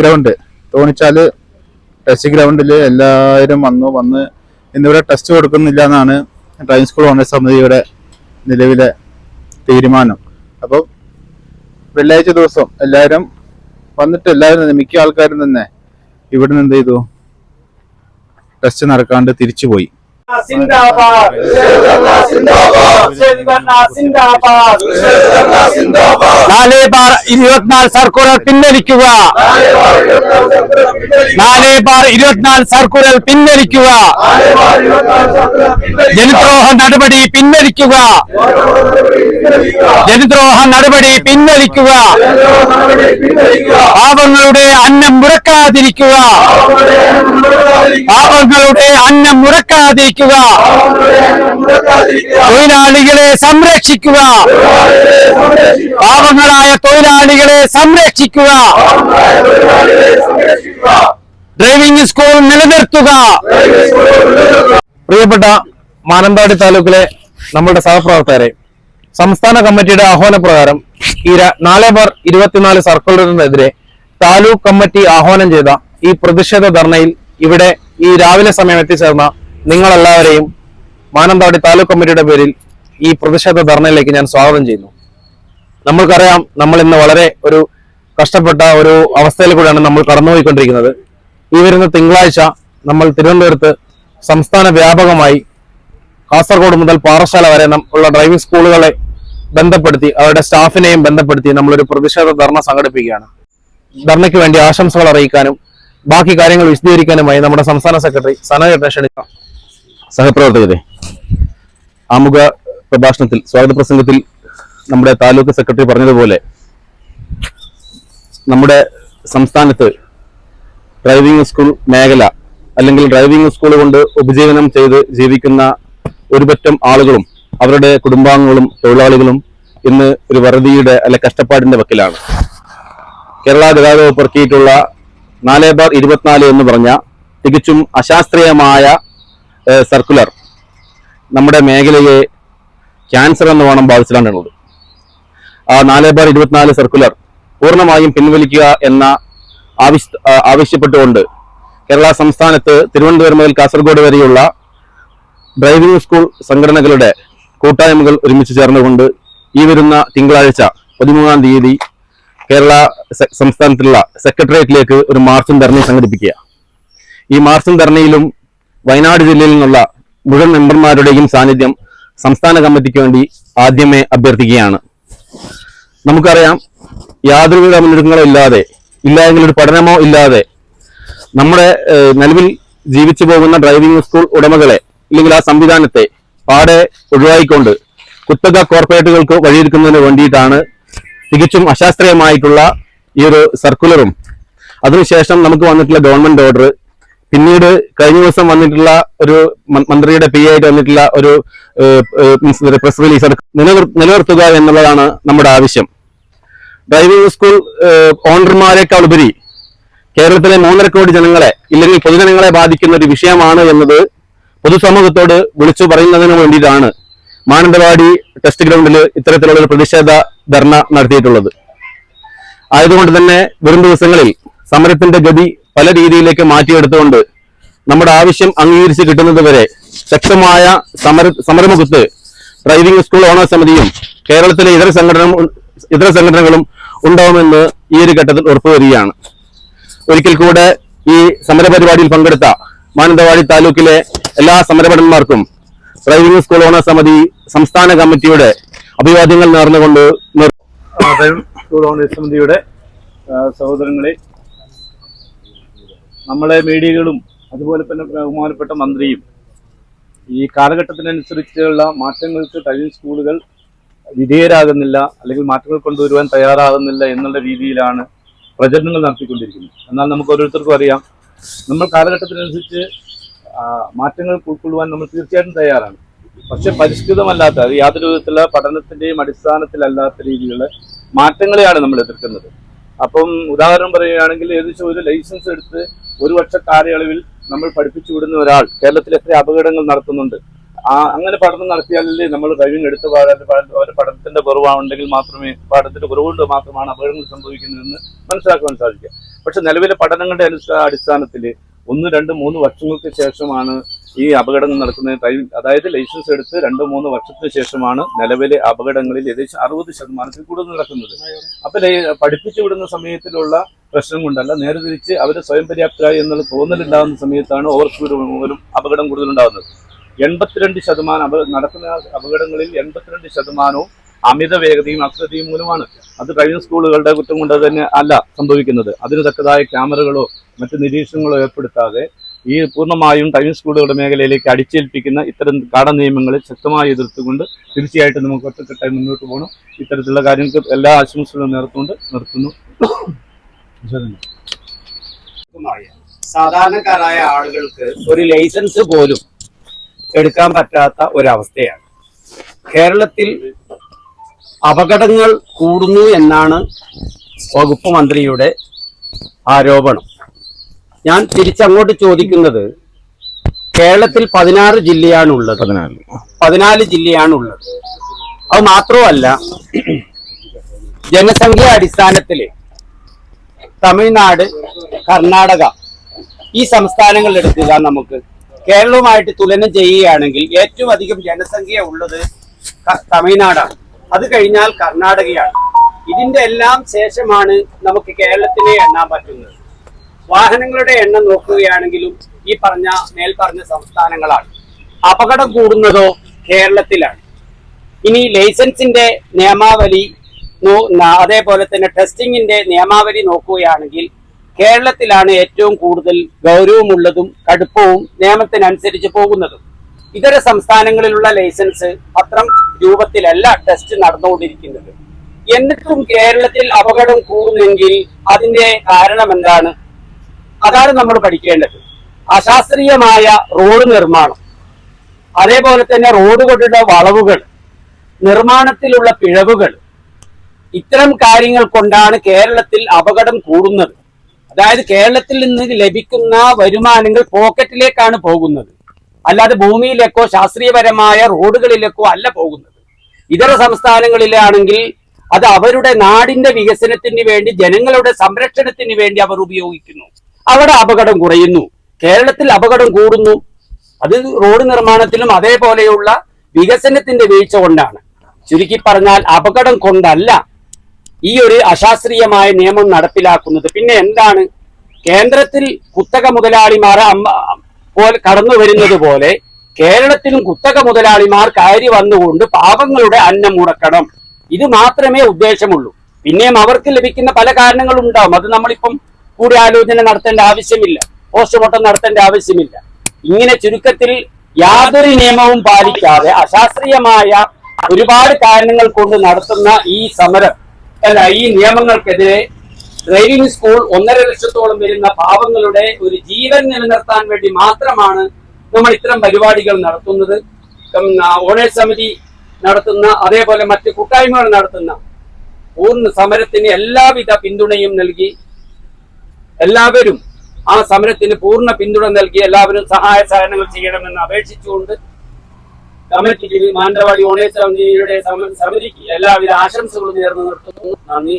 Ground തോണിച്ചാൽ test ഗ്രൗണ്ടിൽ എല്ലാവരും വന്നു വന്ന് ഇന്നിവിടെ ടെസ്റ്റ് കൊടുക്കുന്നില്ല എന്നാണ് ഡ്രൈവിംഗ് സ്കൂൾ ഓണർ സമിതിയുടെ നിലവിലെ തീരുമാനം. അപ്പം വെള്ളിയാഴ്ച ദിവസം എല്ലാവരും വന്നിട്ട് എല്ലാവരും മിക്ക ആൾക്കാരും തന്നെ ഇവിടെ നിന്ന് എന്ത് ചെയ്തു? ടെസ്റ്റ് നടക്കാണ്ട് തിരിച്ചുപോയി. സിന്ദാബാദ് സിന്ദാബാദ്. നാല് ബാർ ഇരുപത്തിനാല് സർക്കുലർ പിൻവലിക്കുക. നാല് ബാർ ഇരുപത്തിനാല് സർക്കുലർ പിൻവലിക്കുക. ജനദ്രോഹ നടപടി പിൻവലിക്കുക. ജനദ്രോഹ നടപടി പിൻവലിക്കുക. പാവങ്ങളുടെ അന്നം മുടക്കാതിരിക്കുക പാപങ്ങളുടെ അന്നം മുടക്കാതിരിക്കുക തൊഴിലാളികളെ സംരക്ഷിക്കുക. പാവങ്ങളായ തൊഴിലാളികളെ സംരക്ഷിക്കുക. ഡ്രൈവിംഗ് സ്കൂൾ നിലനിർത്തുക. പ്രിയപ്പെട്ട മാനന്തവാടി താലൂക്കിലെ നമ്മുടെ സഹപ്രവർത്തകരെ സംസ്ഥാന കമ്മിറ്റിയുടെ ആഹ്വാനപ്രകാരം ഈ ര- നാല് ബാർ ഇരുപത്തിനാല് സർക്കുലറിനെതിരെ താലൂക്ക് കമ്മിറ്റി ആഹ്വാനം ചെയ്ത ഈ പ്രതിഷേധ ധർണയിൽ ഇവിടെ ഈ രാവിലെ സമയം എത്തിച്ചേർന്ന നിങ്ങളെല്ലാവരെയും മാനന്തവാടി താലൂക്ക് കമ്മിറ്റിയുടെ പേരിൽ ഈ പ്രതിഷേധ ധർണയിലേക്ക് ഞാൻ സ്വാഗതം ചെയ്യുന്നു. നമ്മൾക്കറിയാം നമ്മൾ ഇന്ന് വളരെ ഒരു കഷ്ടപ്പെട്ട ഒരു അവസ്ഥയിൽ കൂടെയാണ് നമ്മൾ കടന്നുപോയിക്കൊണ്ടിരിക്കുന്നത്. ഈ വരുന്ന തിങ്കളാഴ്ച നമ്മൾ തിരുവനന്തപുരത്ത് സംസ്ഥാന വ്യാപകമായി കാസർഗോഡ് മുതൽ പാറശാല വരെ ഉള്ള ഡ്രൈവിംഗ് സ്കൂളുകളെ ബന്ധപ്പെടുത്തി അവരുടെ സ്റ്റാഫിനെയും ബന്ധപ്പെടുത്തി നമ്മളൊരു പ്രതിഷേധ ധർണ സംഘടിപ്പിക്കുകയാണ്. ധർണയ്ക്ക് വേണ്ടി ആശംസകൾ അറിയിക്കാനും ബാക്കി കാര്യങ്ങൾ വിശദീകരിക്കാനുമായി നമ്മുടെ സംസ്ഥാന സെക്രട്ടറി സനചേട്ടനെ സഹപ്രവർത്തകരെ ആമുഖ പ്രഭാഷണത്തിൽ സ്വാഗത പ്രസംഗത്തിൽ നമ്മുടെ താലൂക്ക് സെക്രട്ടറി പറഞ്ഞതുപോലെ നമ്മുടെ സംസ്ഥാനത്ത് ഡ്രൈവിംഗ് സ്കൂൾ മേഖല അല്ലെങ്കിൽ ഡ്രൈവിംഗ് സ്കൂൾ കൊണ്ട് ഉപജീവനം ചെയ്ത് ജീവിക്കുന്ന ഒരുപറ്റം ആളുകളും അവരുടെ കുടുംബാംഗങ്ങളും തൊഴിലാളികളും ഇന്ന് ഒരു വറുതിയുടെ അല്ലെ കഷ്ടപ്പാടിന്റെ വക്കിലാണ്. കേരള ഗതാഗത വകുപ്പ് ഇറക്കിയിട്ടുള്ള നാല് ബാർ ഇരുപത്തിനാല് എന്ന് പറഞ്ഞ തികച്ചും അശാസ്ത്രീയമായ സർക്കുലർ നമ്മുടെ മേഖലയെ ക്യാൻസർ എന്ന് വേണം ബാധിച്ചിട്ടാണുള്ളത് ആ നാല് ബാർ ഇരുപത്തിനാല് സർക്കുലർ പൂർണമായും പിൻവലിക്കുക എന്ന ആവശ്യ ആവശ്യപ്പെട്ടുകൊണ്ട് കേരള സംസ്ഥാനത്ത് തിരുവനന്തപുരം മുതൽ കാസർഗോഡ് വരെയുള്ള ഡ്രൈവിംഗ് സ്കൂൾ സംഘടനകളുടെ കൂട്ടായ്മകൾ ഒരുമിച്ച് ചേർന്നുകൊണ്ട് ഈ വരുന്ന തിങ്കളാഴ്ച പതിമൂന്നാം തീയതി കേരള സംസ്ഥാനത്തിലുള്ള സെക്രട്ടേറിയറ്റിലേക്ക് ഒരു മാർച്ചും ധർണയും സംഘടിപ്പിക്കുക. ഈ മാർച്ചും ധർണയിലും വയനാട് ജില്ലയിൽ നിന്നുള്ള മുഴുവൻ മെമ്പർമാരുടെയും സാന്നിധ്യം സംസ്ഥാന കമ്മിറ്റിക്ക് വേണ്ടി ആദ്യമേ അഭ്യർത്ഥിക്കുകയാണ്. നമുക്കറിയാം യാതൊരുവിധ മുന്നൊരുക്കങ്ങളോ ഇല്ലാതെ ഇല്ലായെങ്കിൽ ഒരു പഠനമോ ഇല്ലാതെ നമ്മുടെ നിലവിൽ ജീവിച്ചു പോകുന്ന ഡ്രൈവിംഗ് സ്കൂൾ ഉടമകളെ അല്ലെങ്കിൽ ആ സംവിധാനത്തെ പാടെ ഒഴിവായിക്കൊണ്ട് കുത്തക കോർപ്പറേറ്റുകൾക്ക് വഴിയൊരുക്കുന്നതിന് വേണ്ടിയിട്ടാണ് തികച്ചും അശാസ്ത്രീയമായിട്ടുള്ള ഈ ഒരു സർക്കുലറും. അതിനുശേഷം നമുക്ക് വന്നിട്ടുള്ള ഗവൺമെന്റ് ഓർഡർ പിന്നീട് കഴിഞ്ഞ ദിവസം വന്നിട്ടുള്ള ഒരു മന്ത്രിയുടെ പി ആയിട്ട് വന്നിട്ടുള്ള ഒരു പ്രസ് റിലീസ് നിലനിർത്തുക എന്നുള്ളതാണ് നമ്മുടെ ആവശ്യം. ഡ്രൈവിംഗ് സ്കൂൾ ഓണർമാരെക്കാൾ ഉപരി കേരളത്തിലെ മൂന്നര കോടി ജനങ്ങളെ ഇല്ലെങ്കിൽ പൊതുജനങ്ങളെ ബാധിക്കുന്ന ഒരു വിഷയമാണ് എന്നത് പൊതുസമൂഹത്തോട് വിളിച്ചു പറയുന്നതിന് വേണ്ടിയിട്ടാണ്. മാനന്തവാടി ടെസ്റ്റ് ഗ്രൗണ്ടിൽ ഇത്തരത്തിലുള്ള പ്രതിഷേധ ധർണ നടത്തിയിട്ടുള്ളത്. ആയതുകൊണ്ട് തന്നെ വരും ദിവസങ്ങളിൽ സമരത്തിന്റെ ഗതി പല രീതിയിലേക്ക് മാറ്റിയെടുത്തുകൊണ്ട് നമ്മുടെ ആവശ്യം അംഗീകരിച്ച് കിട്ടുന്നത് വരെ ശക്തമായ സമര സമരമുഖത്ത് ഡ്രൈവിംഗ് സ്കൂൾ ഓണർ സമിതിയും കേരളത്തിലെ ഇതര സംഘടന ഇതര സംഘടനകളും ഉണ്ടാവുമെന്ന് ഈ ഒരു ഘട്ടത്തിൽ ഉറപ്പുവരികയാണ്. ഒരിക്കൽ കൂടെ ഈ സമരപരിപാടിയിൽ പങ്കെടുത്ത മാനന്തവാടി താലൂക്കിലെ എല്ലാ സമരഭടന്മാർക്കും ഡ്രൈവിംഗ് സ്കൂൾ ഓണർ സമിതി സംസ്ഥാന കമ്മിറ്റിയുടെ അഭിവാദ്യങ്ങൾ നേർന്നുകൊണ്ട് സമിതിയുടെ സഹോദരങ്ങളെ നമ്മളെ മീഡിയകളും അതുപോലെ തന്നെ ബഹുമാനപ്പെട്ട മന്ത്രിയും ഈ കാലഘട്ടത്തിനനുസരിച്ചുള്ള മാറ്റങ്ങൾക്ക് ഡ്രൈവിംഗ് സ്കൂളുകൾ വിധേയരാകുന്നില്ല അല്ലെങ്കിൽ മാറ്റങ്ങൾ കൊണ്ടുവരുവാൻ തയ്യാറാകുന്നില്ല എന്നുള്ള രീതിയിലാണ് പ്രചരണങ്ങൾ നടത്തിക്കൊണ്ടിരിക്കുന്നത്. എന്നാൽ നമുക്ക് ഓരോരുത്തർക്കും അറിയാം നമ്മൾ കാലഘട്ടത്തിനനുസരിച്ച് മാറ്റങ്ങൾ ഉൾക്കൊള്ളുവാൻ നമ്മൾ തീർച്ചയായിട്ടും തയ്യാറാണ്. പക്ഷെ പരിഷ്കൃതമല്ലാത്ത അത് യാതൊരു വിധത്തിലുള്ള പഠനത്തിന്റെയും അടിസ്ഥാനത്തിലല്ലാത്ത രീതിയിലുള്ള മാറ്റങ്ങളെയാണ് നമ്മൾ എതിർക്കുന്നത്. അപ്പം ഉദാഹരണം പറയുകയാണെങ്കിൽ ഏകദേശം ഒരു ലൈസൻസ് എടുത്ത് ഒരു വർഷ കാലയളവിൽ നമ്മൾ പഠിപ്പിച്ചു വിടുന്ന ഒരാൾ കേരളത്തിൽ എത്ര അപകടങ്ങൾ നടത്തുന്നുണ്ട് ആ അങ്ങനെ പഠനം നടത്തിയാലല്ലേ നമ്മൾ ഡ്രൈവിംഗ് എടുത്ത് ഒരു പഠനത്തിന്റെ കുറവാണെങ്കിൽ മാത്രമേ പാഠത്തിന്റെ കുറവുകൊണ്ട് മാത്രമാണ് അപകടങ്ങൾ സംഭവിക്കുന്നതെന്ന് മനസ്സിലാക്കുവാൻ സാധിക്കുക. പക്ഷെ നിലവിലെ പഠനങ്ങളുടെ അടിസ്ഥാനത്തിൽ ഒന്ന് രണ്ട് മൂന്ന് വർഷങ്ങൾക്ക് ശേഷമാണ് ഈ അപകടങ്ങൾ നടക്കുന്നത്. ഡ്രൈവിംഗ് അതായത് ലൈസൻസ് എടുത്ത് രണ്ട് മൂന്ന് വർഷത്തിന് ശേഷമാണ് നിലവിലെ അപകടങ്ങളിൽ ഏകദേശം അറുപത് ശതമാനത്തിൽ കൂടുതൽ നടക്കുന്നത്. അപ്പൊ ലൈ- പഠിപ്പിച്ചു വിടുന്ന സമയത്തിലുള്ള പ്രശ്നം കൊണ്ടല്ല നേരെ തിരിച്ച് അവർ സ്വയം പര്യാപ്തരായി എന്നുള്ള തോന്നലുണ്ടാകുന്ന സമയത്താണ് ഓവർ സ്പീഡ് മൂലം അപകടം കൂടുതലുണ്ടാകുന്നത്. എൺപത്തിരണ്ട് ശതമാനം നടക്കുന്ന അപകടങ്ങളിൽ എൺപത്തിരണ്ട് ശതമാനവും അമിത വേഗതയും അശ്രദ്ധയും മൂലമാണ് അത് ഡ്രൈവിംഗ് സ്കൂളുകളുടെ കുറ്റം കൊണ്ട് തന്നെ അല്ല സംഭവിക്കുന്നത്. അതിന് തക്കതായ ക്യാമറകളോ മറ്റ് നിരീക്ഷണങ്ങളോ ഏർപ്പെടുത്താതെ ഈ പൂർണമായും ഡ്രൈവിംഗ് സ്കൂളുകളുടെ മേഖലയിലേക്ക് അടിച്ചേൽപ്പിക്കുന്ന ഇത്തരം കാട നിയമങ്ങളെ ശക്തമായി എതിർത്തുകൊണ്ട് തീർച്ചയായിട്ടും നമുക്ക് ഒറ്റക്കെട്ടായി മുന്നോട്ട് പോകണം. ഇത്തരത്തിലുള്ള കാര്യങ്ങൾക്ക് എല്ലാ ആശംസകളും നേർത്തുകൊണ്ട് നിർത്തുന്നു. സാധാരണക്കാരായ ആളുകൾക്ക് ഒരു ലൈസൻസ് പോലും എടുക്കാൻ പറ്റാത്ത ഒരവസ്ഥയാണ്. കേരളത്തിൽ അപകടങ്ങൾ കൂടുന്നു എന്നാണ് വകുപ്പ് മന്ത്രിയുടെ ആരോപണം. ഞാൻ തിരിച്ചങ്ങോട്ട് ചോദിക്കുന്നത് കേരളത്തിൽ പതിനാറ് ജില്ലയാണുള്ളത്. പതിനാല്. പതിനാല് ജില്ലയാണുള്ളത്. അത് മാത്രമല്ല ജനസംഖ്യ അടിസ്ഥാനത്തിൽ തമിഴ്നാട് കർണാടക ഈ സംസ്ഥാനങ്ങൾ എടുക്കുക നമുക്ക് കേരളവുമായിട്ട് തുലനം ചെയ്യുകയാണെങ്കിൽ ഏറ്റവും അധികം ജനസംഖ്യ ഉള്ളത് തമിഴ്നാടാണ്. അത് കഴിഞ്ഞാൽ കർണാടകയാണ്. ഇതിന്റെ എല്ലാം ശേഷമാണ് നമുക്ക് കേരളത്തിനെ എണ്ണാൻ പറ്റുന്നത്. വാഹനങ്ങളുടെ എണ്ണം നോക്കുകയാണെങ്കിലും ഈ പറഞ്ഞ മേൽ പറഞ്ഞ സംസ്ഥാനങ്ങളാണ്. അപകടം കൂടുന്നതോ കേരളത്തിലാണ്. ഇനി ലൈസൻസിന്റെ നിയമാവലി അതേപോലെ തന്നെ ടെസ്റ്റിംഗിന്റെ നിയമാവലി നോക്കുകയാണെങ്കിൽ കേരളത്തിലാണ് ഏറ്റവും കൂടുതൽ ഗൗരവമുള്ളതും കടുപ്പവും നിയമത്തിനനുസരിച്ച് പോകുന്നതും. ഇതര സംസ്ഥാനങ്ങളിലുള്ള ലൈസൻസ് പത്രം രൂപത്തിലല്ല ടെസ്റ്റ് നടന്നുകൊണ്ടിരിക്കുന്നത്. എന്നിട്ടും കേരളത്തിൽ അപകടം കൂടുന്നെങ്കിൽ അതിന്റെ കാരണം എന്താണ്? അതാണ് നമ്മൾ പഠിക്കേണ്ടത്. അശാസ്ത്രീയമായ റോഡ് നിർമ്മാണം. അതേപോലെ തന്നെ റോഡുകളുടെ വളവുകൾ നിർമ്മാണത്തിലുള്ള പിഴവുകൾ ഇത്തരം കാര്യങ്ങൾ കൊണ്ടാണ് കേരളത്തിൽ അപകടം കൂടുന്നത്. അതായത് കേരളത്തിൽ നിന്ന് ലഭിക്കുന്ന വരുമാനങ്ങൾ പോക്കറ്റിലേക്കാണ് പോകുന്നത്. അല്ലാതെ ഭൂമിയിലേക്കോ ശാസ്ത്രീയപരമായ റോഡുകളിലേക്കോ അല്ല പോകുന്നത്. ഇതര സംസ്ഥാനങ്ങളിലാണെങ്കിൽ അത് അവരുടെ നാടിന്റെ വികസനത്തിന് വേണ്ടി ജനങ്ങളുടെ സംരക്ഷണത്തിന് വേണ്ടി അവർ ഉപയോഗിക്കുന്നു. അവിടെ അപകടം കുറയുന്നു. കേരളത്തിൽ അപകടം കൂടുന്നു. അത് റോഡ് നിർമ്മാണത്തിലും അതേപോലെയുള്ള വികസനത്തിന്റെ വീഴ്ച കൊണ്ടാണ്. ചുരുക്കി പറഞ്ഞാൽ അപകടം കൊണ്ടല്ല ഈ ഒരു അശാസ്ത്രീയമായ നിയമം നടപ്പിലാക്കുന്നത്. പിന്നെ എന്താണ്? കേന്ദ്രത്തിൽ കുത്തക മുതലാളിമാർ പോലെ കടന്നു വരുന്നത് പോലെ കേരളത്തിലും കുത്തക മുതലാളിമാർ കയറി വന്നുകൊണ്ട് പാപങ്ങളുടെ അന്നം മുടക്കണം. ഇത് മാത്രമേ ഉദ്ദേശമുള്ളൂ. പിന്നെയും അവർക്ക് ലഭിക്കുന്ന പല കാരണങ്ങളും ഉണ്ടാവും അത് നമ്മളിപ്പം കൂടി ആലോചന നടത്തേണ്ട ആവശ്യമില്ല. പോസ്റ്റ്മോർട്ടം നടത്തേണ്ട ആവശ്യമില്ല. ഇങ്ങനെ ചുരുക്കത്തിൽ യാതൊരു നിയമവും പാലിക്കാതെ അശാസ്ത്രീയമായ ഒരുപാട് കാരണങ്ങൾ കൊണ്ട് നടത്തുന്ന ഈ സമരം അല്ല ഈ നിയമങ്ങൾക്കെതിരെ ഡ്രൈവിംഗ് സ്കൂൾ ഒന്നര ലക്ഷത്തോളം വരുന്ന പാവങ്ങളുടെ ഒരു ജീവൻ നിലനിർത്താൻ വേണ്ടി മാത്രമാണ് നമ്മൾ ഇത്തരം പരിപാടികൾ നടത്തുന്നത്. ഓണേഴ്സ് സമിതി നടത്തുന്ന അതേപോലെ മറ്റ് കൂട്ടായ്മകൾ നടത്തുന്ന പൂർണ സമരത്തിന് എല്ലാവിധ പിന്തുണയും നൽകി എല്ലാവരും ആ സമരത്തിന് പൂർണ പിന്തുണ നൽകി എല്ലാവരും സഹായ സഹകരണങ്ങൾ ചെയ്യണമെന്ന് അപേക്ഷിച്ചുകൊണ്ട് കമ്മിറ്റിക്ക് മാനന്തവാടി ഓണേഴ്സ് സമിതിയുടെ സമ- സമിതിക്ക് എല്ലാവിധ ആശംസകളും നേർന്നു നിർത്തുന്നു നന്ദി